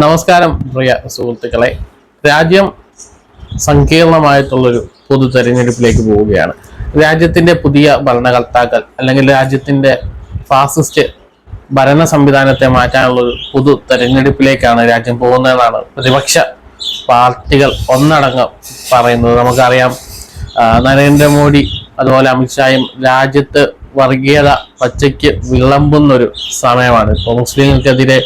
നമസ്കാരം പ്രിയ സുഹൃത്തുക്കളെ. രാജ്യം സങ്കീർണമായിട്ടുള്ളൊരു പൊതു തെരഞ്ഞെടുപ്പിലേക്ക് പോവുകയാണ്. രാജ്യത്തിന്റെ പുതിയ ഭരണകർത്താക്കൾ അല്ലെങ്കിൽ രാജ്യത്തിന്റെ ഫാസിസ്റ്റ് ഭരണ സംവിധാനത്തെ മാറ്റാനുള്ള ഒരു പൊതു തെരഞ്ഞെടുപ്പിലേക്കാണ് രാജ്യം പോകുന്നതെന്നാണ് പ്രതിപക്ഷ പാർട്ടികൾ ഒന്നടങ്കം പറയുന്നത്. നമുക്കറിയാം നരേന്ദ്രമോദി അതുപോലെ അമിത്ഷായും രാജ്യത്ത് വർഗീയത പച്ചയ്ക്ക് വിളമ്പുന്നൊരു സമയമാണ്. ഇപ്പോൾ മുസ്ലിങ്ങൾക്കെതിരെ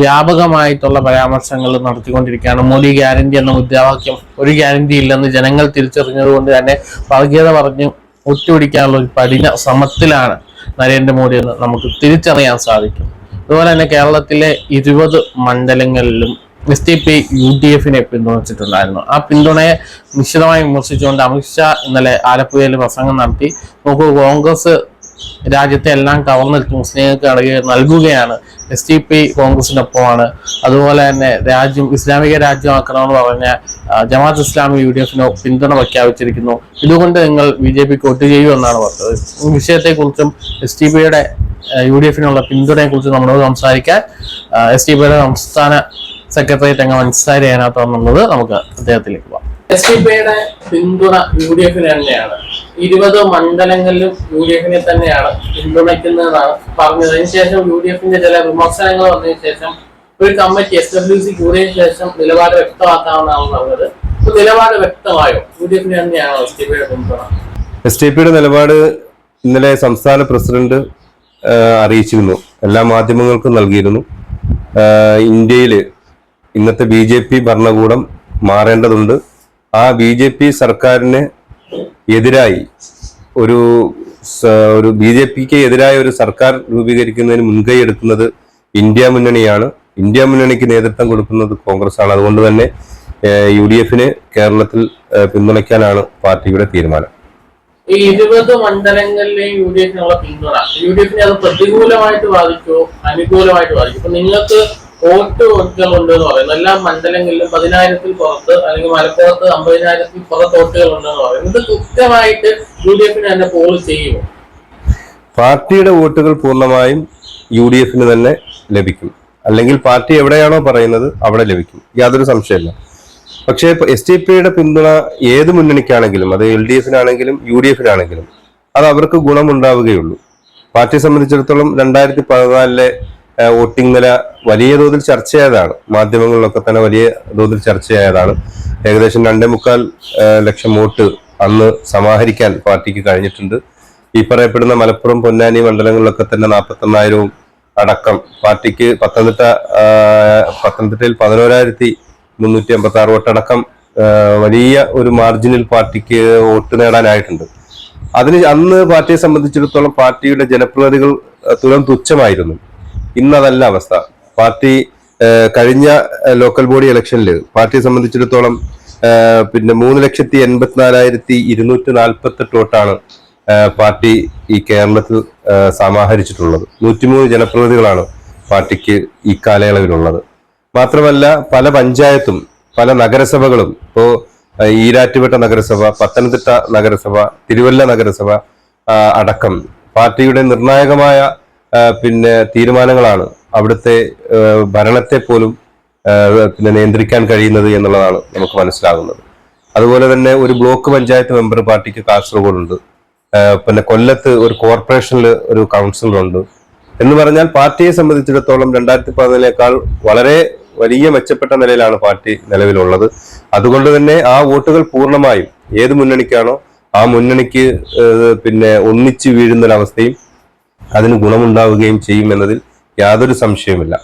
വ്യാപകമായിട്ടുള്ള പരാമർശങ്ങൾ നടത്തിക്കൊണ്ടിരിക്കുകയാണ്. മോദി ഗ്യാരണ്ടി എന്ന മുദ്രാവാക്യം ഒരു ഗ്യാരണ്ടി ഇല്ലെന്ന് ജനങ്ങൾ തിരിച്ചറിഞ്ഞതുകൊണ്ട് തന്നെ വർഗീയത പറഞ്ഞ് ഒറ്റുപിടിക്കാനുള്ള ഒരു പടിഞ്ഞ ശ്രമത്തിലാണ് നരേന്ദ്രമോദി എന്ന് നമുക്ക് തിരിച്ചറിയാൻ സാധിക്കും. അതുപോലെ തന്നെ കേരളത്തിലെ ഇരുപത് മണ്ഡലങ്ങളിലും S D P U D എഫിനെ പിന്തുണച്ചിട്ടുണ്ടായിരുന്നു. ആ പിന്തുണയെ നിശ്ചിതമായി വിമർശിച്ചുകൊണ്ട് അമിത്ഷാ ഇന്നലെ ആലപ്പുഴയിൽ പ്രസംഗം നടത്തി നോക്കൂ കോൺഗ്രസ് രാജ്യത്തെ എല്ലാം കവർന്നെടുത്ത് മുസ്ലിങ്ങൾക്ക് അടങ്ങി നൽകുകയാണ് എസ് ടി പി കോൺഗ്രസിനൊപ്പമാണ് അതുപോലെ തന്നെ രാജ്യം ഇസ്ലാമിക രാജ്യമാക്കണമെന്ന് പറഞ്ഞ ജമാഅത്ത് ഇസ്ലാമി യു ഡി എഫിന് പിന്തുണ പ്രഖ്യാപിച്ചിരിക്കുന്നു. ഇതുകൊണ്ട് നിങ്ങൾ ബി ജെ പിക്ക് വോട്ട് ചെയ്യൂ എന്നാണ് പറഞ്ഞത്. വിഷയത്തെക്കുറിച്ചും എസ് ടി പിയുടെ യു ഡി എഫിനുള്ള പിന്തുണയെ കുറിച്ച് നമ്മളോട് സംസാരിക്കാൻ എസ് ടി പിയുടെ സംസ്ഥാന സെക്രട്ടേറിയറ്റ് അംഗം വന്നുള്ളത് നമുക്ക് അദ്ദേഹത്തിലേക്ക് പോവാം എസ് ടി പിയുടെ പിന്തുണ യു ഡി എഫിന് തന്നെയാണ്. ഇരുപത് മണ്ഡലങ്ങളിലും യു ഡി എഫിനെ തന്നെയാണ് പിന്തുണയ്ക്കുന്നതെന്നാണ് പറഞ്ഞത്. അതിനുശേഷം യു ഡി എഫിന്റെ ചില വിമർശനങ്ങൾ വന്നതിന് ശേഷം ഒരു കമ്മിറ്റി എസ് ഡബ്ല്യു സി കൂടിയതിനു ശേഷം നിലപാട് വ്യക്തമാക്കാമെന്നാണ് പറഞ്ഞത്. അപ്പൊ നിലപാട് വ്യക്തമായോ? യു ഡി എഫിന് തന്നെയാണോ എസ് ടി പിയുടെ പിന്തുണ? എസ് ടി പിയുടെ നിലപാട് ഇന്നലെ സംസ്ഥാന പ്രസിഡന്റ് അറിയിച്ചിരുന്നു. എല്ലാ മാധ്യമങ്ങൾക്കും നൽകിയിരുന്നു. ഇന്ത്യയിൽ ഇന്നത്തെ ബി ജെ പി ഭരണകൂടം മാറേണ്ടതുണ്ട്. ആ ബി ജെ പി സർക്കാരിന് എതിരായി ഒരു ഒരു ബി ജെ പിക്ക് എതിരായ ഒരു സർക്കാർ രൂപീകരിക്കുന്നതിന് മുൻകൈ എടുക്കുന്നത് ഇന്ത്യ മുന്നണിയാണ്. ഇന്ത്യ മുന്നണിക്ക് നേതൃത്വം കൊടുക്കുന്നത് കോൺഗ്രസ് ആണ് അതുകൊണ്ട് തന്നെ യു ഡി എഫിന് കേരളത്തിൽ പിന്തുണയ്ക്കാനാണ് പാർട്ടിയുടെ തീരുമാനം. ഈ ഇരുപത് മണ്ഡലങ്ങളിലെയും യു ഡി എഫിനുള്ള പിന്തുണ. യു ഡി എഫിനെ അത് പ്രതികൂലമായിട്ട് ബാധിക്കുമോ? അനുകൂലമായിട്ട് ബാധിക്കും ഇപ്പൊ നിങ്ങൾക്ക് വോട്ടുകൾ ഉണ്ട് എന്ന് പറയുന്നത് എല്ലാ മണ്ഡലങ്ങളിലും പതിനായിരത്തിൽ പുറത്ത് അല്ലെങ്കിൽ മലപ്പുറത്ത് അമ്പതിനായിരത്തിൽ പുറത്ത് വോട്ടുകൾ ഉണ്ടെന്ന് പറയുന്നത് ഇത് കൃത്യമായിട്ട് യു ഡി എഫിന് തന്നെ പോൾ ചെയ്യുമോ പാർട്ടിയുടെ വോട്ടുകൾ പൂർണമായും യു ഡി എഫിന് തന്നെ ലഭിക്കും. അല്ലെങ്കിൽ പാർട്ടി എവിടെയാണോ പറയുന്നത് അവിടെ ലഭിക്കും. യാതൊരു സംശയമില്ല. പക്ഷേ എസ് ടി പിയുടെ പിന്തുണ ഏത് മുന്നണിക്കാണെങ്കിലും അത് എൽ ഡി എഫിനാണെങ്കിലും യു ഡി എഫിനാണെങ്കിലും അത് അവർക്ക് ഗുണമുണ്ടാവുകയുള്ളൂ. പാർട്ടിയെ സംബന്ധിച്ചിടത്തോളം രണ്ടായിരത്തി പതിനാലിലെ വോട്ടിംഗ് നില വലിയ തോതിൽ ചർച്ചയായതാണ്. മാധ്യമങ്ങളിലൊക്കെ തന്നെ വലിയ തോതിൽ ചർച്ചയായതാണ്. ഏകദേശം രണ്ടേ മുക്കാൽ ലക്ഷം വോട്ട് അന്ന് സമാഹരിക്കാൻ പാർട്ടിക്ക് കഴിഞ്ഞിട്ടുണ്ട്. ഈ പറയപ്പെടുന്ന മലപ്പുറം പൊന്നാനി മണ്ഡലങ്ങളിലൊക്കെ തന്നെ നാൽപ്പത്തൊന്നായിരവും അടക്കം പാർട്ടിക്ക് പത്തനംതിട്ട പത്തനംതിട്ടയിൽ പതിനോരായിരത്തി മുന്നൂറ്റി അമ്പത്തി ആറ് വോട്ടടക്കം വലിയ ഒരു മാർജിനിൽ പാർട്ടിക്ക് വോട്ട് നേടാനായിട്ടുണ്ട്. അതിന് അന്ന് പാർട്ടിയെ സംബന്ധിച്ചിടത്തോളം പാർട്ടിയുടെ ജനപ്രതിനിധികൾ തുലം തുച്ഛമായിരുന്നു. ഇന്നതല്ല അവസ്ഥ. പാർട്ടി കഴിഞ്ഞ ലോക്കൽ ബോഡി ഇലക്ഷനിൽ പാർട്ടിയെ സംബന്ധിച്ചിടത്തോളം പിന്നെ മൂന്ന് ലക്ഷത്തി എൺപത്തിനാലായിരത്തി ഇരുന്നൂറ്റി നാൽപ്പത്തെട്ട് വോട്ടാണ് പാർട്ടി ഈ കേരളത്തിൽ സമാഹരിച്ചിട്ടുള്ളത്. നൂറ്റിമൂന്ന് ജനപ്രതിനിധികളാണ് പാർട്ടിക്ക് ഈ കാലയളവിലുള്ളത്. മാത്രമല്ല പല പഞ്ചായത്തും പല നഗരസഭകളും ഇപ്പോ ആ, ഈരാറ്റുപേട്ട നഗരസഭ പത്തനംതിട്ട നഗരസഭ തിരുവല്ല നഗരസഭ അടക്കം പാർട്ടിയുടെ നിർണായകമായ പിന്നെ തീരുമാനങ്ങളാണ് അവിടുത്തെ ഭരണത്തെ പോലും പിന്നെ നിയന്ത്രിക്കാൻ കഴിയുന്നത് എന്നുള്ളതാണ് നമുക്ക് മനസ്സിലാകുന്നത്. അതുപോലെ തന്നെ ഒരു ബ്ലോക്ക് പഞ്ചായത്ത് മെമ്പർ പാർട്ടിക്ക് കാസർഗോഡുണ്ട്. പിന്നെ കൊല്ലത്ത് ഒരു കോർപ്പറേഷനിൽ ഒരു കൗൺസിലറുണ്ട്. എന്ന് പറഞ്ഞാൽ പാർട്ടിയെ സംബന്ധിച്ചിടത്തോളം രണ്ടായിരത്തി പതിനേക്കാൾ വളരെ വലിയ മെച്ചപ്പെട്ട നിലയിലാണ് പാർട്ടി നിലവിലുള്ളത്. അതുകൊണ്ട് തന്നെ ആ വോട്ടുകൾ പൂർണമായും ഏത് മുന്നണിക്കാണോ ആ മുന്നണിക്ക് പിന്നെ ഒന്നിച്ചു വീഴുന്നൊരവസ്ഥയും അതിന് ഗുണമുണ്ടാവുകയും ചെയ്യും എന്നതിൽ യാതൊരു സംശയവുമില്ല.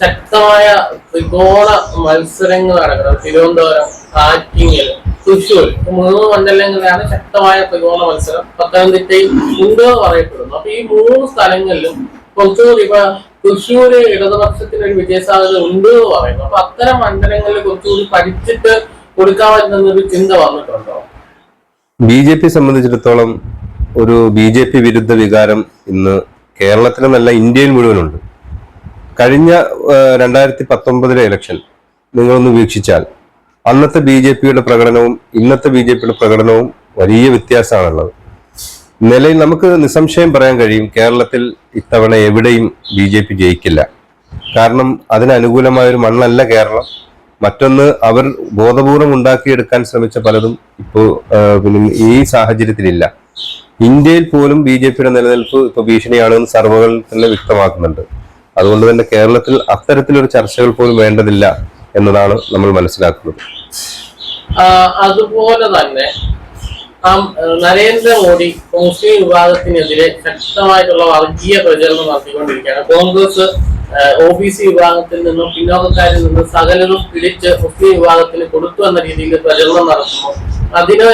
ശക്തമായ ത്രികോണ മത്സരങ്ങൾ നടക്കുന്നത് തിരുവനന്തപുരം ആറ്റിങ്ങൽ തൃശ്ശൂർ മൂന്ന് മണ്ഡലങ്ങളിലാണ് ശക്തമായ ത്രികോണ മത്സരം. പത്തനംതിട്ടയിൽ ഉണ്ട് എന്ന് പറയപ്പെടുന്നു. അപ്പൊ ഈ മൂന്ന് സ്ഥലങ്ങളിലും കുറച്ചുകൂടി ഇപ്പൊ തൃശ്ശൂര് ഇടതുപക്ഷത്തിന് ഒരു വിജയസാധ്യത ഉണ്ട് എന്ന് പറയുന്നു. അപ്പൊ അത്തരം മണ്ഡലങ്ങളിൽ കുറച്ചുകൂടി പഠിച്ചിട്ട് കൊടുക്കാൻ പറ്റുന്നൊരു ചിന്ത വന്നിട്ടുണ്ടോ? ബി ജെ പി സംബന്ധിച്ചിടത്തോളം ഒരു ബി ജെ പി വിരുദ്ധ വികാരം ഇന്ന് കേരളത്തിലെന്നല്ല ഇന്ത്യയിൽ മുഴുവനുണ്ട്. കഴിഞ്ഞ രണ്ടായിരത്തി പത്തൊമ്പതിലെ ഇലക്ഷൻ നിങ്ങളൊന്ന് വീക്ഷിച്ചാൽ അന്നത്തെ ബി ജെ പിയുടെ പ്രകടനവും ഇന്നത്തെ ബി ജെ പിയുടെ പ്രകടനവും വലിയ വ്യത്യാസമാണുള്ളത്. നിലയിൽ നമുക്ക് നിസ്സംശയം പറയാൻ കഴിയും കേരളത്തിൽ ഇത്തവണ എവിടെയും ബി ജെ പി ജയിക്കില്ല. കാരണം അതിനനുകൂലമായൊരു മണ്ണല്ല കേരളം. മറ്റൊന്ന് അവർ ബോധപൂർവം ഉണ്ടാക്കിയെടുക്കാൻ ശ്രമിച്ച പലതും ഇപ്പോൾ ഈ സാഹചര്യത്തിലില്ല. ഇന്ത്യയിൽ പോലും ബി ജെ പിയുടെ നിലനിൽപ്പ് ഇപ്പൊ ഭീഷണിയാണെന്ന് സർവകൾ തന്നെ വ്യക്തമാക്കുന്നുണ്ട്. അതുകൊണ്ട് തന്നെ കേരളത്തിൽ അത്തരത്തിലൊരു ചർച്ചകൾ പോലും വേണ്ടതില്ല എന്നതാണ് നമ്മൾ മനസ്സിലാക്കുന്നത്. അതുപോലെ തന്നെ നരേന്ദ്രമോദി മുസ്ലിം വിഭാഗത്തിനെതിരെ ശക്തമായിട്ടുള്ള വർഗീയ പ്രചരണം നടത്തിക്കൊണ്ടിരിക്കുകയാണ്. കോൺഗ്രസ് ഒ ബി സി വിഭാഗത്തിൽ നിന്നും പിന്നോക്കക്കാരിൽ നിന്നും സകലരും പിടിച്ച് മുസ്ലിം വിഭാഗത്തിന് കൊടുത്തു എന്ന രീതിയിൽ പ്രചരണം നടത്തുന്നു. അതിന്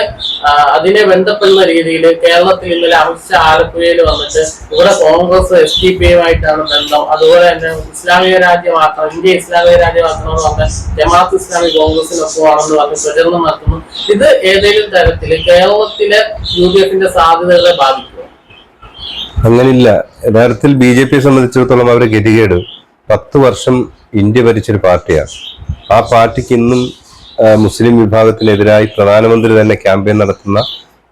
അതിനെ ബന്ധപ്പെടുന്ന രീതിയിൽ കേരളത്തിൽ ഇന്നലെ അമിത്ഷാ ആലപ്പുഴയിൽ വന്നിട്ട് ഇവിടെ കോൺഗ്രസ് എസ് ഡി പി യുമായിട്ടാണ് ബന്ധം. അതുപോലെ തന്നെ ഇസ്ലാമിക രാജ്യമാക്കണം ഇന്ത്യ ഇസ്ലാമിക രാജ്യമാക്കണമെന്ന് പറഞ്ഞ ജമാഅത്ത് ഇസ്ലാമി കോൺഗ്രസിനൊപ്പമാണെന്ന് പറഞ്ഞ് പ്രചരണം നടത്തുന്നു. ഇത് ഏതെങ്കിലും തരത്തിൽ കേരളത്തിലെ യു ഡി എഫിന്റെ സാധ്യതകളെ ബാധിക്കും അങ്ങനില്ല. യഥാർത്ഥത്തിൽ ബി ജെ പിയെ സംബന്ധിച്ചിടത്തോളം അവരുടെ ഗതികേട്. പത്ത് വർഷം ഇന്ത്യ ഭരിച്ചൊരു പാർട്ടിയാണ്. ആ പാർട്ടിക്ക് ഇന്നും മുസ്ലിം വിഭാഗത്തിനെതിരായി പ്രധാനമന്ത്രി തന്നെ ക്യാമ്പയിൻ നടത്തുന്ന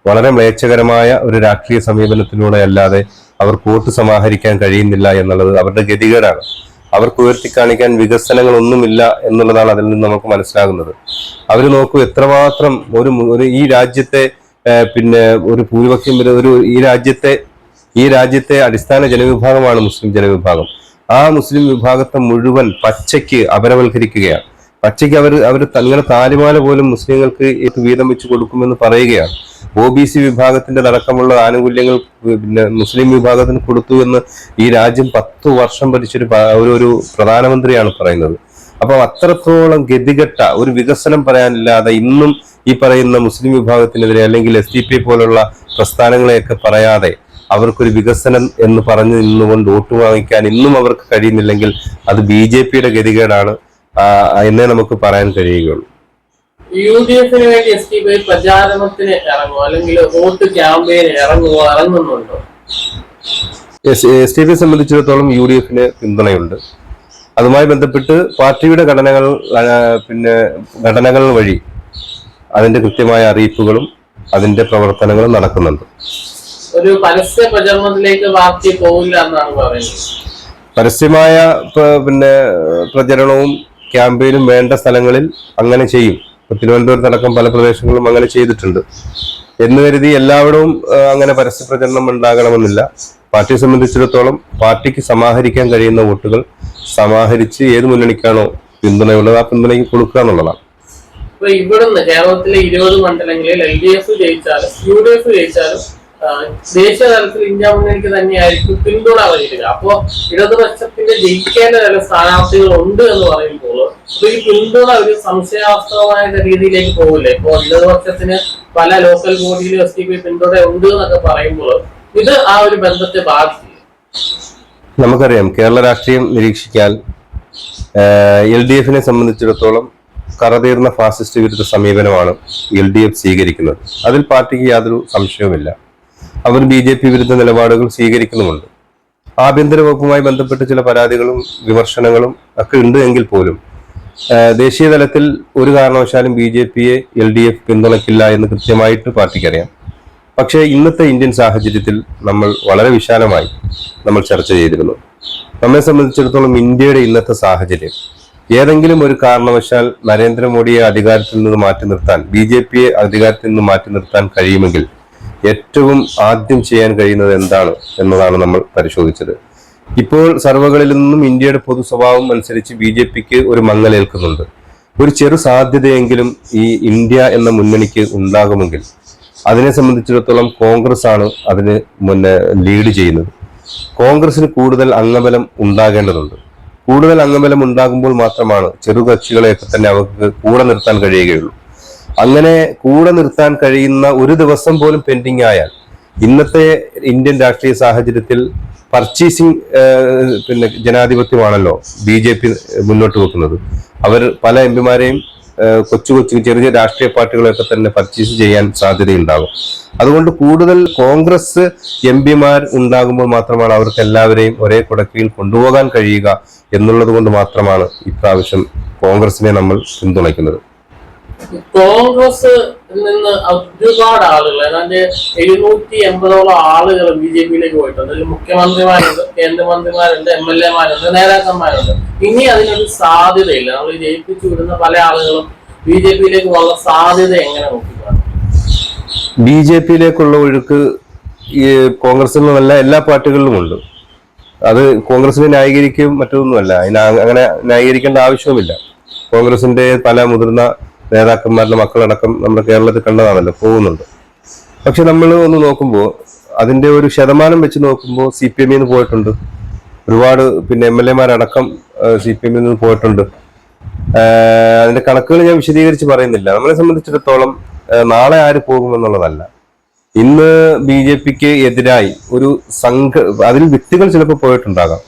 വളരെ മ്ലേച്ഛകരമായ ഒരു രാഷ്ട്രീയ സമീപനത്തിലൂടെ അല്ലാതെ അവർക്ക് വോട്ട് സമാഹരിക്കാൻ കഴിയുന്നില്ല എന്നുള്ളത് അവരുടെ ഗതികേടാണ്. അവർക്ക് ഉയർത്തി കാണിക്കാൻ വികസനങ്ങളൊന്നുമില്ല എന്നുള്ളതാണ് അതിൽ നിന്ന് നമുക്ക് മനസ്സിലാകുന്നത്. അവർ നോക്കൂ എത്രമാത്രം ഒരു ഒരു ഈ രാജ്യത്തെ പിന്നെ ഒരു ഭൂരിപക്ഷം വരെ ഒരു ഈ രാജ്യത്തെ ഈ രാജ്യത്തെ അടിസ്ഥാന ജനവിഭാഗമാണ് മുസ്ലിം ജനവിഭാഗം. ആ മുസ്ലിം വിഭാഗത്തെ മുഴുവൻ പച്ചയ്ക്ക് അപരവൽക്കരിക്കുകയാണ്. പച്ചയ്ക്ക് അവർ അവർ തങ്ങളുടെ താലിമാല പോലും മുസ്ലിങ്ങൾക്ക് വീതം വെച്ച് കൊടുക്കുമെന്ന് പറയുകയാണ്. ഒ ബി സി വിഭാഗത്തിന്റെ അടക്കമുള്ള ആനുകൂല്യങ്ങൾ പിന്നെ മുസ്ലിം വിഭാഗത്തിന് കൊടുത്തു എന്ന് ഈ രാജ്യം പത്തു വർഷം ഭരിച്ചൊരു ഒരു ഒരു പ്രധാനമന്ത്രിയാണ് പറയുന്നത്. അപ്പോൾ അത്രത്തോളം ഗതികെട്ട ഒരു വികസനം പറയാനില്ലാതെ ഇന്നും ഈ പറയുന്ന മുസ്ലിം വിഭാഗത്തിനെതിരെ അല്ലെങ്കിൽ എസ് ഡി പി പോലുള്ള പ്രസ്ഥാനങ്ങളെയൊക്കെ പറയാതെ അവർക്കൊരു വികസനം എന്ന് പറഞ്ഞു നിന്നുകൊണ്ട് വോട്ട് വാങ്ങിക്കാൻ ഇന്നും അവർക്ക് കഴിയുന്നില്ലെങ്കിൽ അത് ബി ജെ പിയുടെ ഗതികേടാണ്. എന്നേ നമുക്ക് പറയാൻ കഴിയുകയുള്ളൂ. യു ഡി എഫിന് വേണ്ടി എസ് ടി പി പ്രചാരണത്തിന് ഇറങ്ങുമോ അല്ലെങ്കിൽ വോട്ട് ക്യാമ്പയിന് ഇറങ്ങുമോ ഇറങ്ങുന്നുണ്ടോ എസ് ടി പിയെ സംബന്ധിച്ചിടത്തോളം യു ഡി എഫിന് പിന്തുണയുണ്ട്. അതുമായി ബന്ധപ്പെട്ട് പാർട്ടിയുടെ ഘടനകൾ പിന്നെ ഘടനകൾ വഴി അതിന്റെ കൃത്യമായ അറിയിപ്പുകളും അതിന്റെ പ്രവർത്തനങ്ങളും നടക്കുന്നുണ്ട്. ഒരു പരസ്യ പ്രചരണത്തിലേക്ക് പാർട്ടി പോകില്ല എന്നാണ് പറയുന്നത്. പരസ്യമായ പിന്നെ പ്രചരണവും ക്യാമ്പയിനും വേണ്ട സ്ഥലങ്ങളിൽ അങ്ങനെ ചെയ്യും. തിരുവനന്തപുരത്ത് അടക്കം പല പ്രദേശങ്ങളും അങ്ങനെ ചെയ്തിട്ടുണ്ട്. എന്ന് കരുതി എല്ലാവരും അങ്ങനെ പരസ്യ പ്രചരണം ഉണ്ടാകണമെന്നില്ല. പാർട്ടിയെ സംബന്ധിച്ചിടത്തോളം പാർട്ടിക്ക് സമാഹരിക്കാൻ കഴിയുന്ന വോട്ടുകൾ സമാഹരിച്ച് ഏത് മുന്നണിക്കാണോ പിന്തുണയുള്ളത് ആ പിന്തുണയ്ക്ക് കൊടുക്കുക എന്നുള്ളതാണ്. ഇവിടുന്ന് കേരളത്തിലെ ഇരുപത് മണ്ഡലങ്ങളിൽ എൽ ഡി എഫ് ജയിച്ചാലും യു ഡി എഫ് ജയിച്ചാലും ദേശീയ തലത്തിൽ ഇന്ത്യ മുന്നണിക്ക് തന്നെയായിരിക്കും പിന്തുണ വരിക അപ്പോ ഇടതുപക്ഷത്തിന്റെ ജയിക്കേണ്ട ചില സ്ഥാനാർത്ഥികൾ ഉണ്ട് എന്ന് പറയുമ്പോൾ അപ്പൊ ഈ പിന്തുണ ഒരു സംശയാസ്പദമായ രീതിയിലേക്ക് പോകില്ലേ? ഇപ്പോ ഇടതുപക്ഷത്തിന് പല ലോക്കൽ ബോഡിയിലും എസ് ടി പി പിന്തുണ ഉണ്ട് എന്നൊക്കെ പറയുമ്പോൾ ഇത് ആ ഒരു ബന്ധത്തെ ബാധിക്കും നമുക്കറിയാം കേരള രാഷ്ട്രീയം നിരീക്ഷിക്കാൻ എൽ ഡി എഫിനെ സംബന്ധിച്ചിടത്തോളം കറതീർന്ന ഫാസിസ്റ്റ് വിരുദ്ധ സമീപനമാണ് എൽ ഡി എഫ് സ്വീകരിക്കുന്നത്. അതിൽ പാർട്ടിക്ക് യാതൊരു സംശയവുമില്ല. അവർ ബി ജെ പി വിരുദ്ധ നിലപാടുകൾ സ്വീകരിക്കുന്നുമുണ്ട്. ആഭ്യന്തര വകുപ്പുമായി ബന്ധപ്പെട്ട ചില പരാതികളും വിമർശനങ്ങളും ഒക്കെ ഉണ്ട് എങ്കിൽ പോലും ദേശീയ തലത്തിൽ ഒരു കാരണവശാലും ബി ജെ പിയെ എൽ ഡി എഫ് പിന്തുണയ്ക്കില്ല എന്ന് കൃത്യമായിട്ട് പാർട്ടിക്കറിയാം പക്ഷേ ഇന്നത്തെ ഇന്ത്യൻ സാഹചര്യത്തിൽ നമ്മൾ വളരെ വിശാലമായി നമ്മൾ ചർച്ച ചെയ്തിരുന്നു. നമ്മെ സംബന്ധിച്ചിടത്തോളം ഇന്ത്യയുടെ ഇന്നത്തെ സാഹചര്യം ഏതെങ്കിലും ഒരു കാരണവശാൽ നരേന്ദ്രമോദിയെ അധികാരത്തിൽ നിന്ന് മാറ്റി നിർത്താൻ ബി ജെ പിയെ അധികാരത്തിൽ നിന്ന് മാറ്റി നിർത്താൻ കഴിയുമെങ്കിൽ ഏറ്റവും ആദ്യം ചെയ്യാൻ കഴിയുന്നത് എന്താണ് എന്നതാണ് നമ്മൾ പരിശോധിച്ചത്. ഇപ്പോൾ സർവകളിൽ നിന്നും ഇന്ത്യയുടെ പൊതു സ്വഭാവം അനുസരിച്ച് ബി ജെ പിക്ക് ഒരു മങ്ങലേൽക്കുന്നുണ്ട്. ഒരു ചെറു സാധ്യതയെങ്കിലും ഈ ഇന്ത്യ എന്ന മുന്നണിക്ക് ഉണ്ടാകുമെങ്കിൽ അതിനെ സംബന്ധിച്ചിടത്തോളം കോൺഗ്രസ് ആണ് അതിന് മുന്നേ ലീഡ് ചെയ്യുന്നത്. കോൺഗ്രസിന് കൂടുതൽ അംഗബലം ഉണ്ടാകേണ്ടതുണ്ട്. കൂടുതൽ അംഗബലം ഉണ്ടാകുമ്പോൾ മാത്രമാണ് ചെറുകക്ഷികളെയൊക്കെ തന്നെ അവർക്ക് കൂടെ നിർത്താൻ കഴിയുകയുള്ളൂ. അങ്ങനെ കൂടെ നിർത്താൻ കഴിയുന്ന ഒരു ദിവസം പോലും പെൻഡിങ് ആയാൽ ഇന്നത്തെ ഇന്ത്യൻ രാഷ്ട്രീയ സാഹചര്യത്തിൽ പർച്ചേസിങ് പിന്നെ ജനാധിപത്യമാണല്ലോ ബി ജെ പി മുന്നോട്ട് വെക്കുന്നത്. അവർ പല എം പിമാരെയും കൊച്ചു കൊച്ചു ചെറിയ രാഷ്ട്രീയ പാർട്ടികളെയൊക്കെ തന്നെ പർച്ചേസ് ചെയ്യാൻ സാധ്യതയുണ്ടാകും. അതുകൊണ്ട് കൂടുതൽ കോൺഗ്രസ് എം പിമാർ ഉണ്ടാകുമ്പോൾ മാത്രമാണ് അവർക്ക് എല്ലാവരെയും ഒരേ കുടക്കീഴിൽ കൊണ്ടുപോകാൻ കഴിയുക എന്നുള്ളത് കൊണ്ട് മാത്രമാണ് ഇപ്രാവശ്യം കോൺഗ്രസിനെ നമ്മൾ പിന്തുണയ്ക്കുന്നത്. കോൺഗ്രസ് നിന്ന് ഒരുപാട് ആളുകൾ ഏതാണ്ട് എഴുന്നൂറ്റി എൺപതോളം ആളുകൾ ബി ജെ പിയിലേക്ക് പോയിട്ടുണ്ട്. അതിൽ മുഖ്യമന്ത്രിമാരുണ്ട് കേന്ദ്രമന്ത്രിമാരുണ്ട് എം എൽ എമാരുണ്ട് നേതാക്കന്മാരുണ്ട്. ഇനി അതിനൊരു സാധ്യതയില്ല. നമ്മൾ ജയിപ്പിച്ചു വിടുന്ന പല ആളുകളും ബി ജെ പിയിലേക്ക് പോകാനുള്ള സാധ്യത എങ്ങനെ നോക്കുക ബി ജെ പിയിലേക്കുള്ള ഒഴുക്ക് ഈ കോൺഗ്രസിൽ നിന്നല്ല എല്ലാ പാർട്ടികളിലും ഉണ്ട്. അത് കോൺഗ്രസിനെ ന്യായീകരിക്കും മറ്റൊന്നുമല്ല. അതിന് അങ്ങനെ ന്യായീകരിക്കേണ്ട ആവശ്യവുമില്ല. കോൺഗ്രസിന്റെ പല മുതിർന്ന നേതാക്കന്മാരുടെ മക്കളടക്കം നമ്മുടെ കേരളത്തിൽ കണ്ടതാണല്ലോ പോകുന്നുണ്ട്. പക്ഷെ നമ്മൾ ഒന്ന് നോക്കുമ്പോൾ അതിന്റെ ഒരു ശതമാനം വെച്ച് നോക്കുമ്പോൾ സി പി എമ്മിൽ നിന്ന് പോയിട്ടുണ്ട്. ഒരുപാട് പിന്നെ എം എൽ എമാരടക്കം സി പി എമ്മിൽ നിന്ന് പോയിട്ടുണ്ട്. അതിന്റെ കണക്കുകൾ ഞാൻ വിശദീകരിച്ച് പറയുന്നില്ല. നമ്മളെ സംബന്ധിച്ചിടത്തോളം നാളെ ആര് പോകുമെന്നുള്ളതല്ല. ഇന്ന് ബി ജെ പിക്ക് എതിരായി ഒരു സംഘ അതിൽ വ്യക്തികൾ ചിലപ്പോൾ പോയിട്ടുണ്ടാകാം.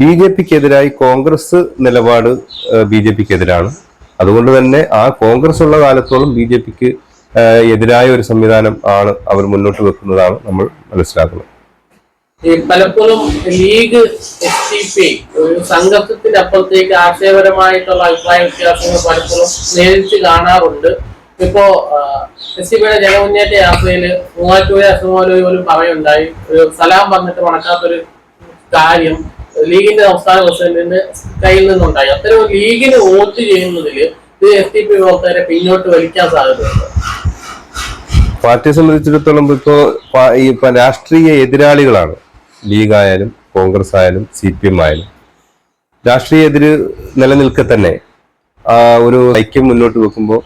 ബി ജെ പിക്ക് എതിരായി കോൺഗ്രസ് നിലപാട് ബി ജെ പിക്ക് എതിരാണ്. അതുകൊണ്ട് തന്നെ ആ കോൺഗ്രസ് ഉള്ള കാലത്തോളം ബി ജെ പിക്ക് എതിരായ ഒരു സംവിധാനം ആണ് അവർ മുന്നോട്ട് വെക്കുന്നതാണ് നമ്മൾ മനസ്സിലാക്കുന്നത്. പലപ്പോഴും ലീഗ് എസ് ടി പി ഒരു സംഘത്തിന്റെ അപ്പുറത്തേക്ക് ആശയപരമായിട്ടുള്ള അഭിപ്രായ വ്യത്യാസങ്ങൾ പലപ്പോഴും നേരിട്ട് കാണാറുണ്ട്. ഇപ്പോ എസ് ടി പിയുടെ ജനമുന്നേറ്റ യാത്രയിൽ മൂവാറ്റുപുഴ അസമോലോ പോലും പറയുണ്ടായി. ഒരു സലാം പറഞ്ഞിട്ട് മണക്കാത്തൊരു കാര്യം ലീഗിന്റെ സംസ്ഥാന പ്രസിഡന്റിന്റെ കയ്യിൽ നിന്നുണ്ടായി. അത്തരം ലീഗിന് വോട്ട് ചെയ്യുന്നതിൽ ഇത് എസ് ടി പി പ്രവർത്തകരെ പിന്നോട്ട് വലിക്കാൻ സാധ്യതയുണ്ട്. പാർട്ടിയെ സംബന്ധിച്ചിടത്തോളം ഇപ്പോ ഈ രാഷ്ട്രീയ എതിരാളികളാണ്. ലീഗ് ആയാലും കോൺഗ്രസ് ആയാലും സി പി എം ആയാലും രാഷ്ട്രീയ എതിര് നിലനിൽക്കെ തന്നെ ഒരു ഐക്യം മുന്നോട്ട് വെക്കുമ്പോൾ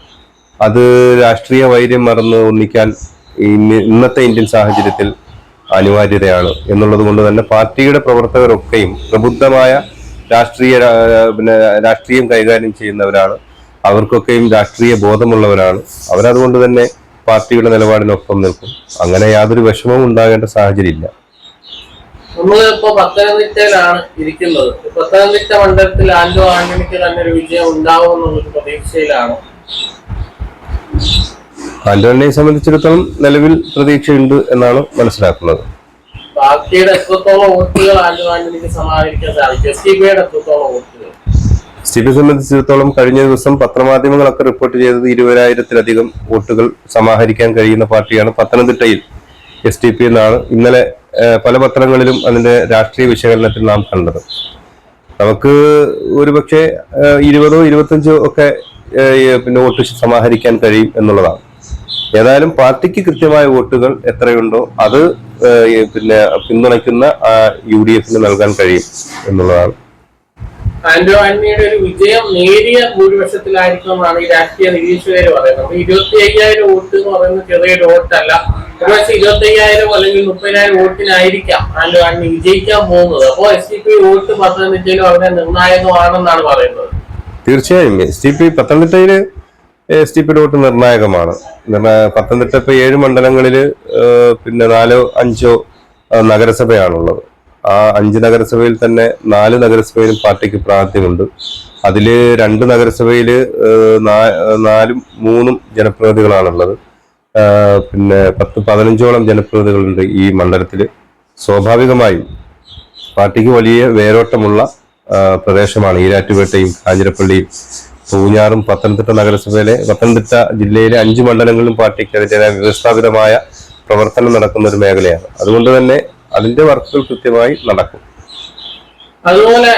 അത് രാഷ്ട്രീയ വൈര്യം മറന്ന് ഒന്നിക്കാൻ ഇന്നത്തെ ഇന്ത്യൻ സാഹചര്യത്തിൽ അനിവാര്യതയാണ് എന്നുള്ളത് കൊണ്ട് തന്നെ പാർട്ടിയുടെ പ്രവർത്തകരൊക്കെയും പ്രബുദ്ധമായ രാഷ്ട്രീയ പിന്നെ രാഷ്ട്രീയം കൈകാര്യം ചെയ്യുന്നവരാണ്. അവർക്കൊക്കെയും രാഷ്ട്രീയ ബോധമുള്ളവരാണ്. അവരതുകൊണ്ട് തന്നെ പാർട്ടിയുടെ നിലപാടിനൊപ്പം നിൽക്കും. അങ്ങനെ യാതൊരു വിഷമവും ഉണ്ടാകേണ്ട സാഹചര്യമില്ല. നമ്മൾ ഇപ്പോ പത്തനംതിട്ടയിലാണ് ഇരിക്കുന്നത്. പത്തനംതിട്ട മണ്ഡലത്തിൽ ആൻഡോ ആന്റണിക്ക് തന്നെ ഒരു വിജയം ഉണ്ടാവും പ്രതീക്ഷയിലാണ് ആന്റണിയെ സംബന്ധിച്ചിടത്തോളം നിലവിൽ പ്രതീക്ഷയുണ്ട് എന്നാണ് മനസ്സിലാക്കുന്നത്. പാർട്ടിയുടെ എത്രത്തോളം വോട്ടുകൾ ആന്റോ ആന്റണിക്ക് സമാഹരിക്കാൻ സാധിക്കും? എസ് ടി പിയുടെ എത്രത്തോളം വോട്ടുകൾ? സി പി സംബന്ധിച്ചിടത്തോളം കഴിഞ്ഞ ദിവസം പത്രമാധ്യമങ്ങളൊക്കെ റിപ്പോർട്ട് ചെയ്തത് ഇരുപതിനായിരത്തിലധികം വോട്ടുകൾ സമാഹരിക്കാൻ കഴിയുന്ന പാർട്ടിയാണ് പത്തനംതിട്ടയിൽ എസ് ടി പി എന്നാണ്. ഇന്നലെ പല പത്രങ്ങളിലും അതിന്റെ രാഷ്ട്രീയ വിശകലനത്തിൽ നാം കണ്ടത്. നമുക്ക് ഒരുപക്ഷെ ഇരുപതോ ഇരുപത്തഞ്ചോ ഒക്കെ പിന്നെ വോട്ട് സമാഹരിക്കാൻ കഴിയും എന്നുള്ളതാണ്. ഏതായാലും പാർട്ടിക്ക് കൃത്യമായ വോട്ടുകൾ എത്രയുണ്ടോ അത് പിന്നെ പിന്തുണയ്ക്കുന്ന യു ഡി എഫിന് നൽകാൻ കഴിയും എന്നുള്ളതാണ്. ആന്റോ ആന്റണിയുടെ ഒരു വിജയം നേരിയ ഭൂരിപക്ഷത്തിലായിരിക്കും എന്നാണ് ഈ രാഷ്ട്രീയ നിരീക്ഷകർ പറയുന്നത്. ഇരുപത്തി അയ്യായിരം വോട്ട് എന്ന് പറയുന്നത് ചെറിയൊരു വോട്ടല്ല ഒരുപക്ഷെ ഇരുപത്തി അയ്യായിരം അല്ലെങ്കിൽ മുപ്പതിനായിരം വോട്ടിനായിരിക്കാം ആന്റോ ആന്റണി വിജയിക്കാൻ പോകുന്നത്. അപ്പോൾ എസ് ഡി പി വോട്ട് പത്തനംതിട്ടയിൽ വളരെ നിർണായകമാണെന്നാണ് പറയുന്നത്. തീർച്ചയായും. എസ് ഡി പി പത്തനംതിട്ടയിൽ എസ് ടി പി വോട്ട് നിർണായകമാണ്. നിർണാ- പത്തനംതിട്ട ഇപ്പൊ ഏഴ് മണ്ഡലങ്ങളിൽ പിന്നെ നാലോ അഞ്ചോ നഗരസഭയാണുള്ളത്. ആ അഞ്ച് നഗരസഭയിൽ തന്നെ നാല് നഗരസഭയിലും പാർട്ടിക്ക് പ്രാതിനിധ്യമുണ്ട്. അതിൽ രണ്ട് നഗരസഭയിൽ നാലും മൂന്നും ജനപ്രതിനിധികളാണുള്ളത്. പിന്നെ പത്ത് പതിനഞ്ചോളം ജനപ്രതിനിധികളുണ്ട് ഈ മണ്ഡലത്തിൽ സ്വാഭാവികമായും പാർട്ടിക്ക് വലിയ വേരോട്ടമുള്ള പ്രദേശമാണ്. ഈരാറ്റുപേട്ടയും കാഞ്ഞിരപ്പള്ളിയും പൂഞ്ഞാറും പത്തനംതിട്ട നഗരസഭയിലെ പത്തനംതിട്ട ജില്ലയിലെ അഞ്ച് മണ്ഡലങ്ങളിലും പാർട്ടിക്ക് അതിന്റെതായ വ്യവസ്ഥാപിതമായ പ്രവർത്തനം നടക്കുന്ന ഒരു മേഖലയാണ്. അതുകൊണ്ട് തന്നെ അതിന്റെ വർക്കുകൾ കൃത്യമായി നടക്കും. അതുപോലെ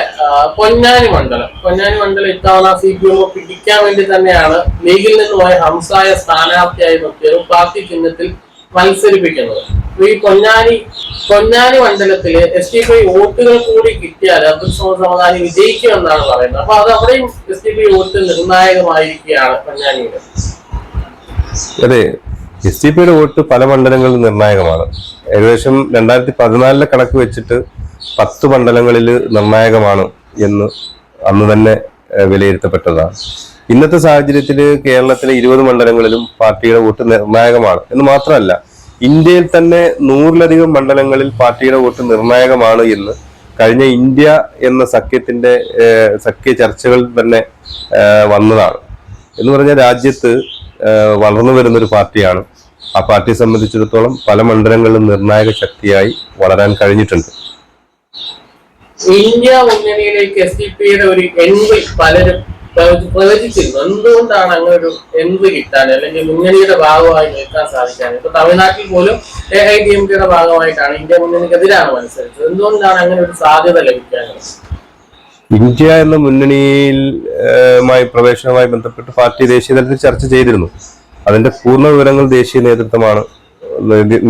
പൊന്നാനി മണ്ഡലം. പൊന്നാനി മണ്ഡലം ഇത്തവണ സി പി എം പിടിക്കാൻ വേണ്ടി തന്നെയാണ് ലീഗിൽ നിന്നുമായി ഹംസായ സ്ഥാനാർത്ഥിയായി നിർത്തിയതും. പാർട്ടി ചിഹ്നത്തിൽ മത്സരിപ്പിക്കുന്നത്. ഈ പൊന്നാനി പൊന്നാനി മണ്ഡലത്തിൽ എസ് ഡി പി വോട്ടുകൾ കൂടി കിട്ടിയാൽ സമദ് സമദാനി വിജയിക്കുമെന്നാണ് പറയുന്നത്. അപ്പൊ അത് അവിടെയും എസ് ഡി പി വോട്ട് നിർണായകമായിരിക്കുകയാണ് പൊന്നാനിയുടെ അതെ എസ് ഡി പിയുടെ വോട്ട് പല മണ്ഡലങ്ങളിൽ നിർണായകമാണ്. ഏകദേശം രണ്ടായിരത്തി പതിനാലിലെ കണക്ക് വെച്ചിട്ട് പത്ത് മണ്ഡലങ്ങളിൽ നിർണായകമാണ് എന്ന് അന്ന് തന്നെ വിലയിരുത്തപ്പെട്ടതാണ്. ഇന്നത്തെ സാഹചര്യത്തിൽ കേരളത്തിലെ ഇരുപത് മണ്ഡലങ്ങളിലും പാർട്ടിയുടെ വോട്ട് നിർണായകമാണ്. എന്ന് മാത്രമല്ല ഇന്ത്യയിൽ തന്നെ നൂറിലധികം മണ്ഡലങ്ങളിൽ പാർട്ടിയുടെ വോട്ട് നിർണായകമാണ് എന്ന് കഴിഞ്ഞ ഇന്ത്യ എന്ന സഖ്യത്തിന്റെ സഖ്യ ചർച്ചകളിൽ തന്നെ വന്നതാണ്. എന്ന് പറഞ്ഞാൽ രാജ്യത്ത് വളർന്നു വരുന്ന ഒരു പാർട്ടിയാണ്. ആ പാർട്ടിയെ സംബന്ധിച്ചിടത്തോളം പല മണ്ഡലങ്ങളിലും നിർണായക ശക്തിയായി വളരാൻ കഴിഞ്ഞിട്ടുണ്ട്. ഇന്ത്യ മുന്നണിയിലേക്ക് എസ് ഡി പിയുടെ ഒരു എൻട്രി പലരും പ്രവചിച്ചിരുന്നു. എന്തുകൊണ്ടാണ് അങ്ങനെ ഒരു എൻട്രി കിട്ടാൻ അല്ലെങ്കിൽ മുന്നണിയുടെ ഭാഗമായി നിൽക്കാൻ സാധിക്കാൻ? ഇപ്പൊ തമിഴ്നാട്ടിൽ പോലും എ ഐ ഡി എം കെയുടെ ഭാഗമായിട്ടാണ് ഇന്ത്യ മുന്നണിക്കെതിരാണ് മത്സരിച്ചത്. എന്തുകൊണ്ടാണ് അങ്ങനെ ഒരു സാധ്യത ലഭിക്കാനുള്ളത് ഇന്ത്യ എന്ന മുന്നണിയിൽ ഏഹ്, മായി പ്രവേശനവുമായി ബന്ധപ്പെട്ട് പാർട്ടി ദേശീയ തലത്തിൽ ചർച്ച ചെയ്തിരുന്നു. അതിന്റെ പൂർണ വിവരങ്ങൾ ദേശീയ നേതൃത്വമാണ്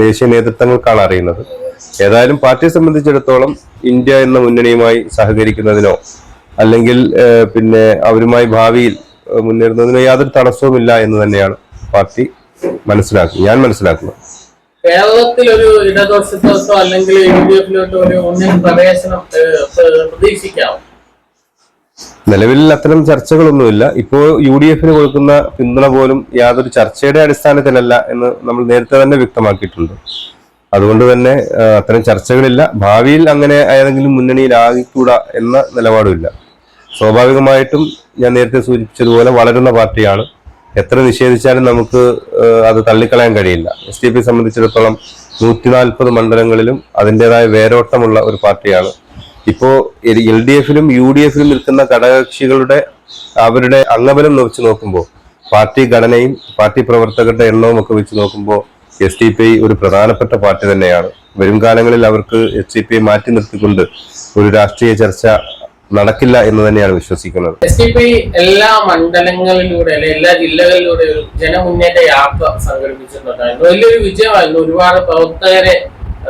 ദേശീയ നേതൃത്വങ്ങൾക്കാണ് അറിയുന്നത്. ഏതായാലും പാർട്ടിയെ സംബന്ധിച്ചിടത്തോളം ഇന്ത്യ എന്ന മുന്നണിയുമായി സഹകരിക്കുന്നതിനോ അല്ലെങ്കിൽ പിന്നെ അവരുമായി ഭാവിയിൽ മുന്നേറുന്നതിന് യാതൊരു തടസ്സവുമില്ല എന്ന് തന്നെയാണ് പാർട്ടി മനസ്സിലാക്കുന്നത്. ഞാൻ മനസ്സിലാക്കുന്നത്. കേരളത്തിൽ ഒരു ഇടതുപക്ഷത്തോട്ടോ അല്ലെങ്കിൽ യു ഡി എഫിലോട്ടോ ഒരു പ്രവേശനം നിലവിൽ അത്തരം ചർച്ചകളൊന്നുമില്ല. ഇപ്പോൾ യു ഡി എഫിന് കൊടുക്കുന്ന പിന്തുണ പോലും യാതൊരു ചർച്ചയുടെ അടിസ്ഥാനത്തിലല്ല എന്ന് നമ്മൾ നേരത്തെ തന്നെ വ്യക്തമാക്കിയിട്ടുണ്ട്. അതുകൊണ്ട് തന്നെ അത്തരം ചർച്ചകളില്ല. ഭാവിയിൽ അങ്ങനെ ഏതെങ്കിലും മുന്നണിയിലാകിക്കൂടാ എന്ന നിലപാടുമില്ല. സ്വാഭാവികമായിട്ടും ഞാൻ നേരത്തെ സൂചിപ്പിച്ചതുപോലെ വളരുന്ന പാർട്ടിയാണ്. എത്ര നിഷേധിച്ചാലും നമുക്ക് അത് തള്ളിക്കളയാൻ കഴിയില്ല. എസ് ഡി പി സംബന്ധിച്ചിടത്തോളം നൂറ്റി നാൽപ്പത് മണ്ഡലങ്ങളിലും അതിന്റെതായ വേരോട്ടമുള്ള ഒരു പാർട്ടിയാണ്. ഇപ്പോൾ എൽ ഡി എഫിലും യു ഡി എഫിലും നിൽക്കുന്ന ഘടകകക്ഷികളുടെ അവരുടെ അംഗബലം വെച്ച് നോക്കുമ്പോൾ പാർട്ടി ഘടനയും പാർട്ടി പ്രവർത്തകരുടെ എണ്ണവും ഒക്കെ വെച്ച് നോക്കുമ്പോൾ എസ് ഡി പി ഒരു പ്രധാനപ്പെട്ട പാർട്ടി തന്നെയാണ്. വരും കാലങ്ങളിൽ അവർക്ക് എസ് ഡി പി മാറ്റി നിർത്തിക്കൊണ്ട് ഒരു രാഷ്ട്രീയ ചർച്ച നടക്കില്ല എന്ന് തന്നെയാണ് വിശ്വസിക്കുന്നത്. എസ് ഡി പി എല്ലാ മണ്ഡലങ്ങളിലൂടെ അല്ലെ എല്ലാ ജില്ലകളിലൂടെ ഒരു ജനമുന്നേറ്റ യാത്ര സംഘടിപ്പിച്ചിട്ടുണ്ടായിരുന്നു വലിയൊരു വിജയമായിരുന്നു. ഒരുപാട് പ്രവർത്തകരെ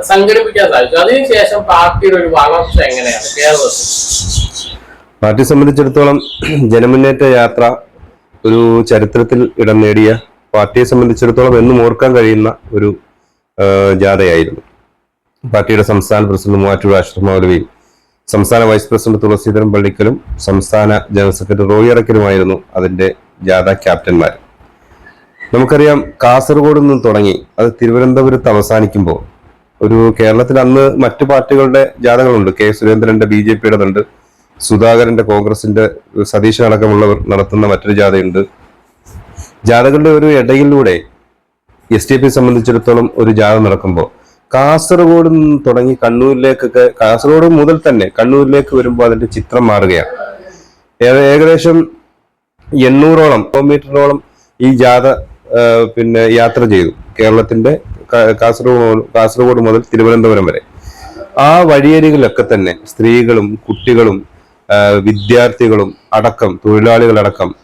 സംഘടിപ്പിക്കാൻ സാധിച്ചു. അതിനുശേഷം പാർട്ടിയുടെ ഒരു വളർച്ച എങ്ങനെയാണ് കേരളത്തിൽ? പാർട്ടിയെ സംബന്ധിച്ചിടത്തോളം ജനമുന്നേറ്റ യാത്ര ഒരു ചരിത്രത്തിൽ ഇടം നേടിയ പാർട്ടിയെ സംബന്ധിച്ചിടത്തോളം എന്നും ഓർക്കാൻ കഴിയുന്ന ഒരു ജാഥയായിരുന്നു. പാർട്ടിയുടെ സംസ്ഥാന പ്രസിഡന്റ് മൂവാറ്റൂർ അഷ്റഫ് മൗലവിയും സംസ്ഥാന വൈസ് പ്രസിഡന്റ് തുളസീധരൻ പള്ളിക്കലും സംസ്ഥാന ജനറൽ സെക്രട്ടറി റോയി അറക്കലുമായിരുന്നു അതിന്റെ ജാഥ ക്യാപ്റ്റന്മാർ. നമുക്കറിയാം കാസർഗോഡ് നിന്ന് തുടങ്ങി അത് തിരുവനന്തപുരത്ത് അവസാനിക്കുമ്പോൾ ഒരു കേരളത്തിൽ അന്ന് മറ്റു പാർട്ടികളുടെ ജാഥകളുണ്ട്. കെ സുരേന്ദ്രന്റെ ബി ജെ പിയുടെതുണ്ട് സുധാകരന്റെ കോൺഗ്രസിന്റെ സതീശൻ അടക്കമുള്ളവർ നടത്തുന്ന മറ്റൊരു ജാഥയുണ്ട്. ജാഥകളുടെ ഒരു ഇടയിലൂടെ എസ് ടി പി സംബന്ധിച്ചിടത്തോളം ഒരു ജാഥ നടക്കുമ്പോൾ കാസർഗോഡ് നിന്ന് തുടങ്ങി കണ്ണൂരിലേക്കൊക്കെ കാസർഗോഡ് മുതൽ തന്നെ കണ്ണൂരിലേക്ക് വരുമ്പോൾ അതിന്റെ ചിത്രം മാറുകയാണ്. ഏക- ഏകദേശം എണ്ണൂറോളം കിലോമീറ്ററോളം ഈ ജാഥ പിന്നെ യാത്ര ചെയ്തു കേരളത്തിന്റെ കാസർഗോഡ് കാസർഗോഡ് മുതൽ തിരുവനന്തപുരം വരെ. ആ വഴിയരികിലൊക്കെ തന്നെ സ്ത്രീകളും കുട്ടികളും വിദ്യാർത്ഥികളും അടക്കം തൊഴിലാളികളടക്കം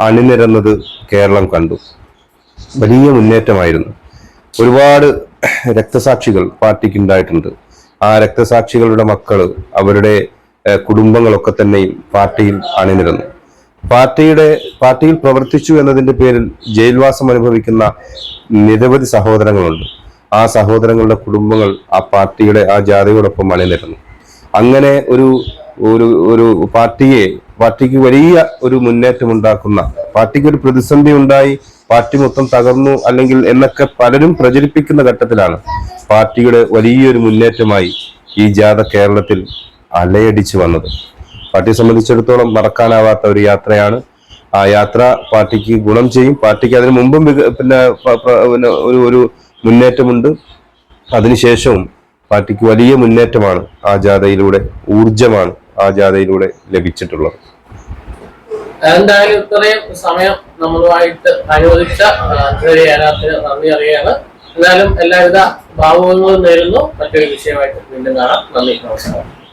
അണിനിരന്നത് കേരളം കണ്ടു. വലിയ മുന്നേറ്റമായിരുന്നു. ഒരുപാട് രക്തസാക്ഷികൾ പാർട്ടിക്ക് ഉണ്ടായിട്ടുണ്ട് ആ രക്തസാക്ഷികളുടെ മക്കൾ അവരുടെ കുടുംബങ്ങളൊക്കെ തന്നെയും പാർട്ടിയിൽ അണിനിരന്നു. പാർട്ടിയുടെ പാർട്ടിയിൽ പ്രവർത്തിച്ചു എന്നതിന്റെ പേരിൽ ജയിൽവാസം അനുഭവിക്കുന്ന നിരവധി സഹോദരങ്ങളുണ്ട്. ആ സഹോദരങ്ങളുടെ കുടുംബങ്ങൾ ആ പാർട്ടിയുടെ ആ ജാഥയോടൊപ്പം അണിനിരന്നു. അങ്ങനെ ഒരു ഒരു ഒരു പാർട്ടിയെ പാർട്ടിക്ക് വലിയ ഒരു മുന്നേറ്റം ഉണ്ടാക്കുന്ന പാർട്ടിക്ക് ഒരു പ്രതിസന്ധി ഉണ്ടായി പാർട്ടി മൊത്തം തകർന്നു അല്ലെങ്കിൽ എന്നൊക്കെ പലരും പ്രചരിപ്പിക്കുന്ന ഘട്ടത്തിലാണ്. പാർട്ടിയുടെ വലിയൊരു മുന്നേറ്റമായി ഈ ജാഥ കേരളത്തിൽ അലയടിച്ചു വന്നത്. പാർട്ടിയെ സംബന്ധിച്ചിടത്തോളം മറക്കാനാവാത്ത ഒരു യാത്രയാണ്. ആ യാത്ര പാർട്ടിക്ക് ഗുണം ചെയ്യും. പാർട്ടിക്ക് അതിന് മുമ്പും പിന്നെ ഒരു ഒരു മുന്നേറ്റമുണ്ട്. അതിനുശേഷവും പാർട്ടിക്ക് വലിയ മുന്നേറ്റമാണ് ആ ജാഥയിലൂടെ ഊർജമാണ് ആ ജാഥയിലൂടെ ലഭിച്ചിട്ടുള്ളത്. എന്തായാലും ഇത്രയും സമയം നമ്മളുമായിട്ട് അനുവദിച്ച ഏനാത്തിന് നന്ദി അറിയാണ് എന്നാലും എല്ലാവിധ ഭാവങ്ങളും നേരുന്നു. മറ്റൊരു വിഷയമായിട്ട് വീണ്ടും കാണാം. നന്ദി. നമസ്കാരം.